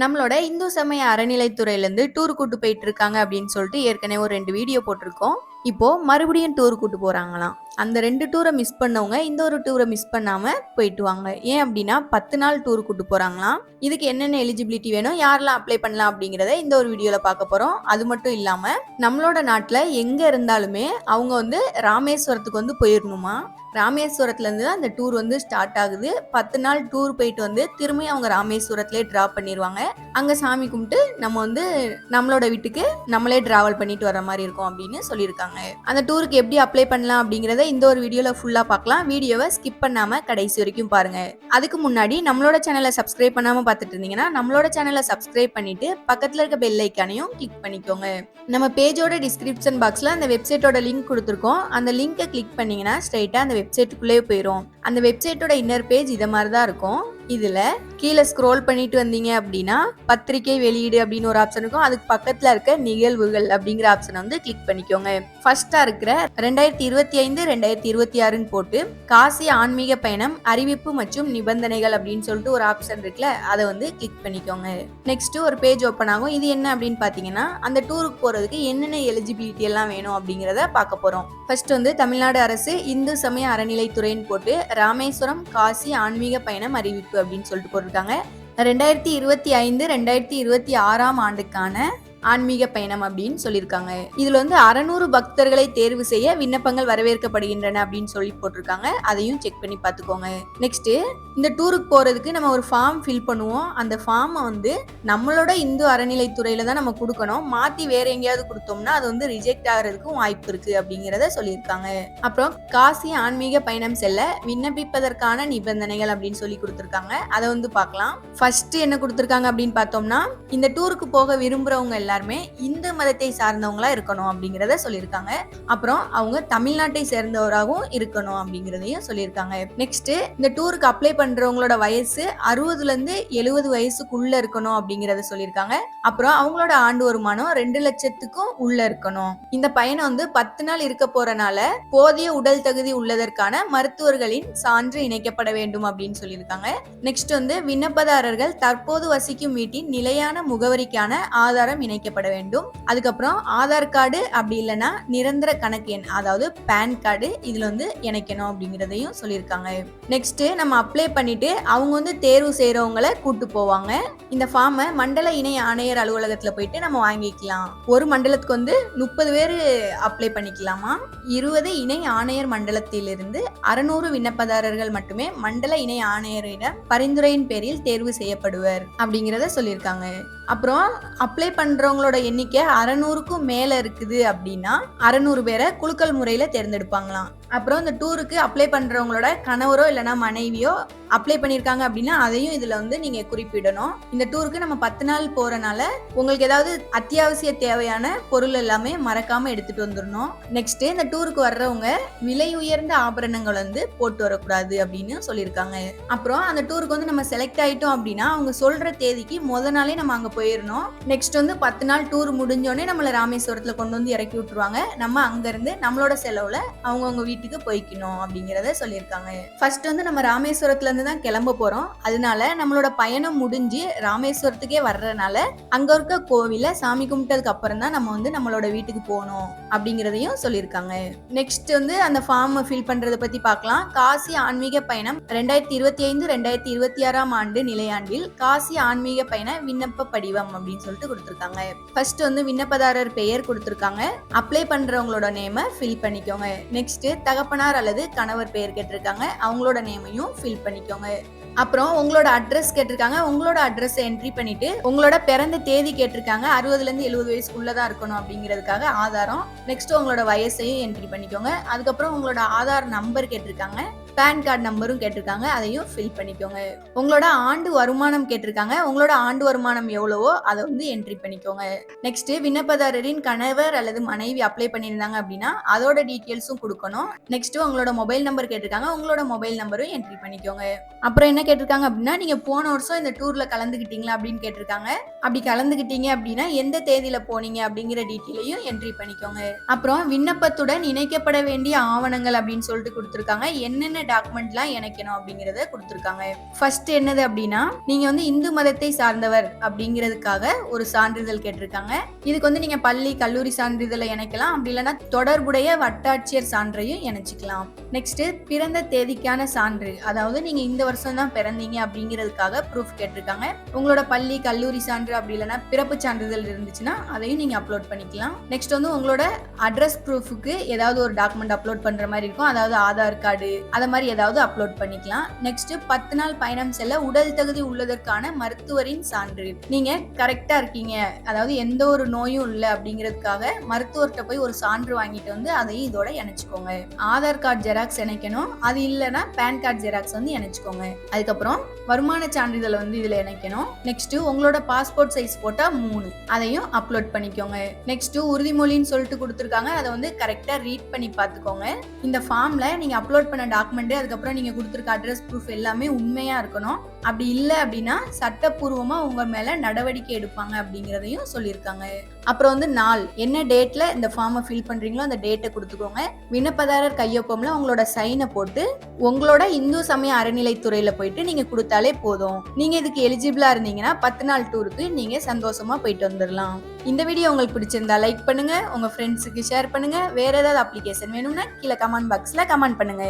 நம்மளோட இந்து சமய அறநிலைத்துறையிலேருந்து டூர் கூட்டு போயிட்டு இருக்காங்க அப்படின்னு சொல்லிட்டு ஏற்கனவே ஒரு ரெண்டு வீடியோ போட்டிருக்கோம். இப்போ மறுபடியும் டூர் கூட்டு போகிறாங்களாம் அந்த ரெண்டு டூரை மிஸ் பண்ணவங்க இந்த ஒரு டூரை மிஸ் பண்ணாமல் போயிட்டு வாங்க. ஏன் அப்படின்னா பத்து நாள் டூர் கூட்டு போகிறாங்களாம் இதுக்கு என்னென்ன எலிஜிபிலிட்டி வேணும் யாரெல்லாம் அப்ளை பண்ணலாம் அப்படிங்கிறத இந்த ஒரு வீடியோவில் பார்க்க போகிறோம் அது மட்டும் இல்லாமல் நம்மளோட நாட்டில் எங்கே இருந்தாலுமே அவங்க வந்து ராமேஸ்வரத்துக்கு வந்து போயிடணுமா ராமேஸ்வரத்துலேருந்து தான் அந்த டூர் வந்து ஸ்டார்ட் ஆகுது. பத்து நாள் டூர் போயிட்டு வந்து திரும்பி அவங்க ராமேஸ்வரத்துலேயே ட்ராப் பண்ணிடுவாங்க அங்கே சாமி கும்பிட்டு நம்ம வந்து நம்மளோட வீட்டுக்கு நம்மளே ட்ராவல் பண்ணிட்டு வர மாதிரி இருக்கும் அப்படின்னு சொல்லியிருக்காங்க. அந்த டூருக்கு எப்படி அப்ளை பண்ணலாம் அப்படிங்கிறத இந்த ஒரு வீடியோவில் ஃபுல்லாக பார்க்கலாம். வீடியோவை ஸ்கிப் பண்ணாமல் கடைசி வரைக்கும் பாருங்க. அதுக்கு முன்னாடி நம்மளோட சேனலை சப்ஸ்கிரைப் பண்ணாமல் பார்த்துட்டு இருந்தீங்கன்னா நம்மளோட சேனலை சப்ஸ்கிரைப் பண்ணிட்டு பக்கத்தில் இருக்க பெல் ஐக்கானையும் கிளிக் பண்ணிக்கோங்க. நம்ம பேஜோட டிஸ்கிரிப்ஷன் பாக்ஸில் அந்த வெப்சைட்டோட லிங்க் கொடுத்துருக்கோம். அந்த லிங்கை கிளிக் பண்ணீங்கன்னா ஸ்ட்ரைட்டாக அந்த வெப்சைட்டுக்குள்ளேயே போயிடும் அந்த வெப்சைட்டோட இன்னர் பேஜ் இதை மாதிரி தான் இருக்கும். இதில் கீழே ஸ்க்ரோல் பண்ணிட்டு வந்தீங்க அப்படின்னா பத்திரிகை வெளியீடு அப்படின்னு ஒரு ஆப்ஷன் இருக்கும். அதுக்கு பக்கத்துல இருக்க நிகழ்வுகள் அப்படிங்கிற ஆப்ஷனை வந்து கிளிக் பண்ணிக்கோங்க. ஃபர்ஸ்டா இருக்கிற ரெண்டாயிரத்தி இருபத்தி ஐந்து ரெண்டாயிரத்தி இருபத்தி ஆறுன்னு போட்டு காசி ஆன்மீக பயணம் அறிவிப்பு மற்றும் நிபந்தனைகள் அப்படின்னு சொல்லிட்டு ஒரு ஆப்ஷன் இருக்குல்ல அதை வந்து கிளிக் பண்ணிக்கோங்க. நெக்ஸ்ட் ஒரு பேஜ் ஓப்பன் ஆகும். இது என்ன அப்படின்னு பாத்தீங்கன்னா அந்த டூருக்கு போறதுக்கு என்னென்ன எலிஜிபிலிட்டி எல்லாம் வேணும் அப்படிங்கிறத பார்க்க போறோம். ஃபர்ஸ்ட் வந்து தமிழ்நாடு அரசு இந்து சமய அறநிலைத்துறைன்னு போட்டு ராமேஸ்வரம் காசி ஆன்மீக பயணம் அறிவிப்பு அப்படின்னு சொல்லிட்டு போட்டிருக்காங்க. ரெண்டாயிரத்தி இருபத்தி ஐந்து ரெண்டாயிரத்தி இருபத்தி ஆறாம் ஆண்டுக்கான ஆன்மீக பயணம் அப்படின்னு சொல்லியிருக்காங்க. இதுல வந்து அறநூறு பக்தர்களை தேர்வு செய்ய விண்ணப்பங்கள் வரவேற்கப்படுகின்றன அப்படின்னு சொல்லி போட்டிருக்காங்க. அதையும் செக் பண்ணி பார்த்துக்கோங்க. நெக்ஸ்ட் இந்த டூருக்கு போறதுக்கு நம்ம ஒரு ஃபார்ம் ஃபில் பண்ணுவோம். அந்த ஃபார்மை வந்து நம்மளோட இந்து அறநிலைத்துறையில தான் நம்ம கொடுக்கணும். மாத்தி வேற எங்கேயாவது கொடுத்தோம்னா அது வந்து ரிஜெக்ட் ஆகிறதுக்கும் வாய்ப்பு இருக்கு அப்படிங்கிறத சொல்லியிருக்காங்க. அப்புறம் காசி ஆன்மீக பயணம் செல்ல விண்ணப்பிப்பதற்கான நிபந்தனைகள் அப்படின்னு சொல்லி கொடுத்துருக்காங்க. அதை வந்து பார்க்கலாம். ஃபர்ஸ்ட் என்ன கொடுத்துருக்காங்க அப்படின்னு பார்த்தோம்னா இந்த டூருக்கு போக விரும்புறவங்க எல்லாம் எல்லாருமே இந்து மதத்தை சார்ந்தவங்களா இருக்கணும் அப்படிங்கிறத சொல்லியிருக்காங்க. அப்புறம் அவங்க தமிழ்நாட்டை சேர்ந்தவராகவும் இருக்கணும் அப்படிங்கிறதையும் சொல்லியிருக்காங்க. நெக்ஸ்ட் இந்த டூருக்கு அப்ளை பண்றவங்களோட வயசு அறுபதுல இருந்து எழுபது வயசுக்குள்ள இருக்கணும் அப்படிங்கிறத சொல்லியிருக்காங்க. அப்புறம் அவங்களோட ஆண்டு வருமானம் ரெண்டு லட்சத்துக்கும் உள்ள இருக்கணும். இந்த பயணம் வந்து பத்து நாள் இருக்க போறனால போதிய உடல் தகுதி உள்ளதற்கான மருத்துவர்களின் சான்று இணைக்கப்பட வேண்டும் அப்படின்னு சொல்லியிருக்காங்க. நெக்ஸ்ட் வந்து விண்ணப்பதாரர்கள் தற்போது வசிக்கும் வீட்டின் நிலையான முகவரிக்கான ஆதாரம் இணைக்கப்பட வேண்டும். அதுக்கப்புறம் ஆதார் கார்டு அப்படி இல்லைன்னா நிரந்தர கணக்கு எண் அதாவது பேன் கார்டு இதுல வந்து இணைக்கணும் அப்படிங்கிறதையும் சொல்லியிருக்காங்க. நெக்ஸ்ட் நம்ம அப்ளை பண்ணிட்டு அவங்க வந்து தேர்வு செய்யறவங்கள கூட்டு போவாங்க. இந்த ஃபார்மை மண்டல இணை ஆணையர் அலுவலகத்துல போயிட்டு நம்ம வாங்கிக்கலாம். ஒரு மண்டலத்துக்கு வந்து முப்பது பேர் அப்ளை பண்ணிக்கலாமா? இருபது இணை ஆணையர் மண்டலத்திலிருந்து அறுநூறு விண்ணப்பதாரர்கள் மட்டுமே மண்டல இணை ஆணையரிடம் பரிந்துரையின் பேரில் தேர்வு செய்யப்படுவர் அப்படிங்கிறத சொல்லியிருக்காங்க. அப்புறம் அப்ளை பண்றவங்களோட எண்ணிக்கை அறநூறுக்கும் மேல இருக்குது அப்படின்னா அறநூறு பேரை குலுக்கல் முறையில தேர்ந்தெடுப்பாங்களாம். அப்புறம் இந்த டூருக்கு அப்ளை பண்றவங்களோட கணவரோ இல்லைன்னா மனைவியோ அப்ளை பண்ணியிருக்காங்க அப்படின்னா அதையும் இதுல வந்து நீங்க குறிப்பிடணும். இந்த டூருக்கு நம்ம பத்து நாள் போறனால உங்களுக்கு ஏதாவது அத்தியாவசிய தேவையான பொருள் எல்லாமே மறக்காம எடுத்துட்டு வந்துடணும். நெக்ஸ்ட் இந்த டூருக்கு வர்றவங்க விலை உயர்ந்த ஆபரணங்கள் வந்து போட்டு வரக்கூடாது அப்படின்னு சொல்லியிருக்காங்க. அப்புறம் அந்த டூருக்கு வந்து நம்ம செலக்ட் ஆயிட்டோம் அப்படின்னா அவங்க சொல்ற தேதிக்கு முத நாளே நம்ம அங்க போயிடணும் நெக்ஸ்ட் வந்து பத்து நாள் டூர் முடிஞ்சோடனே நம்மளை ராமேஸ்வரத்தில் கொண்டு வந்து இறக்கி விட்டுருவாங்க. நம்ம அங்கேருந்து நம்மளோட செலவில் அவங்கவுங்க வீட்டுக்கு போய்க்கணும் அப்படிங்கிறத சொல்லியிருக்காங்க. ஃபர்ஸ்ட் வந்து நம்ம ராமேஸ்வரத்துலேருந்து தான் கிளம்ப போகிறோம் அதனால நம்மளோட பயணம் முடிஞ்சு ராமேஸ்வரத்துக்கே வர்றதுனால அங்கே இருக்க கோவில சாமி கும்பிட்டதுக்கு அப்புறம் தான் நம்ம வந்து நம்மளோட வீட்டுக்கு போகணும் அப்படிங்கிறதையும் சொல்லியிருக்காங்க. நெக்ஸ்ட் வந்து அந்த ஃபார்ம் ஃபில் பண்ணுறதை பற்றி பார்க்கலாம். காசி ஆன்மீக பயணம் ரெண்டாயிரத்தி இருபத்தி ஐந்து ரெண்டாயிரத்தி இருபத்தி ஆறாம் ஆண்டு நிலையாண்டில் காசி ஆன்மீக பயண விண்ணப்ப படிவம் அப்படின்னு சொல்லிட்டு கொடுத்துருக்காங்க. ஃபர்ஸ்ட் வந்து விண்ணப்பதாரர் பெயர் கொடுத்துருக்காங்க. அப்ளை பண்றவங்களோட நேமை ஃபில் பண்ணிக்கோங்க. நெக்ஸ்ட் தகப்பனார் அல்லது கணவர் பெயர் கேட்டிருக்காங்க. அவங்களோட நேமையும் ஃபில் பண்ணிக்கோங்க. அப்புறம் உங்களோட அட்ரஸ் கேட்டிருக்காங்க. உங்களோட அட்ரஸ் என்ட்ரி பண்ணிட்டு உங்களோட பிறந்த தேதி கேட்டிருக்காங்க. அறுபதுல இருந்து எழுபது வயசுக்குள்ள தான் இருக்கணும் அப்படிங்கிறதுக்காக ஆதாரம். நெக்ஸ்ட் உங்களோட வயசையும் என்ட்ரி பண்ணிக்கோங்க. அதுக்கப்புறம் உங்களோட ஆதார் நம்பர் கேட்டிருக்காங்க. பேன் கார்டு நம்பரும் கேட்டிருக்காங்க. அதையும் ஃபில் பண்ணிக்கோங்க. உங்களோட ஆண்டு வருமானம் கேட்டிருக்காங்க. உங்களோட ஆண்டு வருமானம் எவ்வளவோ அதை வந்து என்ட்ரி பண்ணிக்கோங்க. நெக்ஸ்ட் விண்ணப்பதாரரின் கணவர் அல்லது மனைவி அப்ளை பண்ணியிருந்தாங்க அப்படின்னா அதோட டீட்டெயில்ஸும் கொடுக்கணும். நெக்ஸ்ட் உங்களோட மொபைல் நம்பர் கேட்டிருக்காங்க. உங்களோட மொபைல் நம்பரும் என்ட்ரி பண்ணிக்கோங்க. அப்புறம் என்ன கேட்டிருக்காங்க அப்படின்னா நீங்க போன வருஷம் இந்த டூர்ல கலந்துக்கிட்டீங்களா அப்படின்னு கேட்டிருக்காங்க. அப்படி கலந்துக்கிட்டீங்க அப்படின்னா எந்த தேதியில போனீங்க அப்படிங்கிற டீட்டெயிலையும் என்ட்ரி பண்ணிக்கோங்க. அப்புறம் விண்ணப்பத்துடன் இணைக்கப்பட வேண்டிய ஆவணங்கள் அப்படின்னு சொல்லிட்டு கொடுத்துருக்காங்க. என்னென்ன டாக்குமெண்ட்லாம் இணைக்கணும் அப்படிங்கிறத கொடுத்துருக்காங்க. ஃபர்ஸ்ட் என்னது அப்படின்னா நீங்க வந்து இந்து மதத்தை சார்ந்தவர் அப்படிங்கிறதுக்காக ஒரு சான்றிதழ் கேட்டிருக்காங்க. இதுக்கு வந்து நீங்க பள்ளி கல்லூரி சான்றிதழை இணைக்கலாம். அப்படி இல்லைன்னா தொடர்புடைய வட்டாட்சியர் சான்றையும் இணைச்சிக்கலாம். நெக்ஸ்ட் பிறந்த தேதிக்கான சான்று அதாவது நீங்க இந்த வருஷம் தான் பிறந்தீங்க அப்படிங்கிறதுக்காக ப்ரூஃப் கேட்டிருக்காங்க. உங்களோட பள்ளி கல்லூரி சான்று அப்படி இல்லைன்னா பிறப்பு சான்றிதழ் இருந்துச்சுன்னா அதையும் நீங்க அப்லோட் பண்ணிக்கலாம். நெக்ஸ்ட் வந்து உங்களோட அட்ரஸ் ப்ரூஃபுக்கு ஏதாவது ஒரு டாக்குமெண்ட் அப்லோட் பண்ற மாதிரி இருக்கும். அதாவது ஆதார் கார்டு அதை மாதிரி ஏதாவது அப்லோட் பண்ணிக்கலாம். நெக்ஸ்ட் பத்து நாள் பயணம் செல்ல உடல் தகுதி உள்ளதற்கான மருத்துவரின் சான்று. நீங்க கரெக்டா இருக்கீங்க. அதாவது எந்த ஒரு நோயும் இல்லை அப்படிங்கிறதுக்காக மருத்துவர்கிட்ட போய் ஒரு சான்று வாங்கிட்டு வந்து அதையும் இதோட இணைச்சுக்கோங்க. ஆதார் கார்டு ஜெராக்ஸ் இணைக்கணும். அது இல்லைன்னா பேன் கார்டு ஜெராக்ஸ் வந்து இணைச்சுக்கோங்க. அதுக்கப்புறம் வருமான சான்றிதழை வந்து இதுல இணைக்கணும். நெக்ஸ்ட் உங்களோட பாஸ்போர்ட் சைஸ் போட்டா மூணு. அதையும் அப்லோட் பண்ணிக்கோங்க. நெக்ஸ்ட் உறுதிமொழின்னு சொல்லிட்டு கொடுத்துருக்காங்க. அதை வந்து கரெக்டா ரீட் பண்ணி பார்த்துக்கோங்க. இந்த ஃபார்ம்ல நீங்க அப்லோட் பண்ண டாக்குமெண்ட் அதுக்கப்புறம் நீங்க கொடுத்துருக்க அட்ரஸ் ப்ரூஃப் எல்லாமே உண்மையா இருக்கணும். அப்படி இல்லை அப்படின்னா சட்டப்பூர்வமா உங்க மேல நடவடிக்கை எடுப்பாங்க அப்படிங்கிறதையும் சொல்லியிருக்காங்க. அப்புறம் வந்து நாள். என்ன டேட்ல இந்த ஃபார்மை ஃபில் பண்றீங்களோ அந்த டேட்டை கொடுத்துக்கோங்க. விண்ணப்பதாரர் கையொப்பம்ல உங்களோட சைனை போட்டு உங்களோட இந்து சமய அறநிலைத்துறையில போயிட்டு நீங்க கொடுத்தாலே போதும். நீங்க இதுக்கு எலிஜிபிளா இருந்தீங்கன்னா பத்து நாள் டூருக்கு நீங்க சந்தோஷமா போயிட்டு வந்துடலாம். இந்த வீடியோ உங்களுக்கு பிடிச்சிருந்தா லைக் பண்ணுங்க. உங்க ஃப்ரெண்ட்ஸுக்கு ஷேர் பண்ணுங்க. வேற ஏதாவது அப்ளிகேஷன் வேணும்னா கீழே கமெண்ட் பாக்ஸ்ல கமெண்ட் பண்ணுங்க.